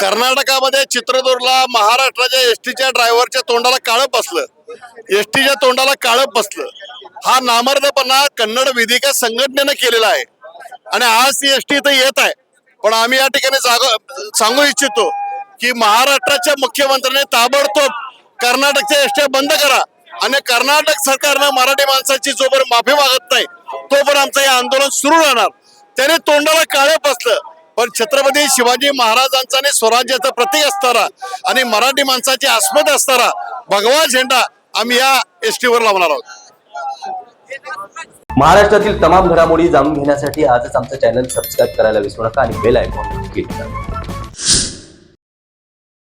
कर्नाटकामध्ये चित्रदुर्गला महाराष्ट्राच्या एसटीच्या ड्रायव्हरच्या तोंडाला काळं बसलं. एसटीच्या तोंडाला काळं बसलं. हा नामर्दपणा कन्नड विधिका संघटनेनं केलेला आहे. आणि आज ती एसटी इथं येत आहे. पण आम्ही या ठिकाणी जाग सांगू इच्छितो की महाराष्ट्राच्या मुख्यमंत्र्यांनी ताबडतोब कर्नाटकच्या एसट्या बंद करा. आणि कर्नाटक सरकारनं मराठी माणसाची जोवर माफी मागत नाही तोपर्यंत आमचं हे आंदोलन सुरू राहणार. त्याने तोंडाला काळं बसलं. पण छत्रपती शिवाजी महाराजांचा आणि स्वराज्याचं प्रतीक असणारा आणि मराठी माणसाची अस्मद असणारा भगवा झेंडा आम्ही या एस टीवर लावणार आहोत. महाराष्ट्रातील तमाम घडामोडी जाणून घेण्यासाठी आजच आमचं चॅनल सबस्क्राईब करायला विसरू नका आणि बेल आयकॉन क्लिक करा.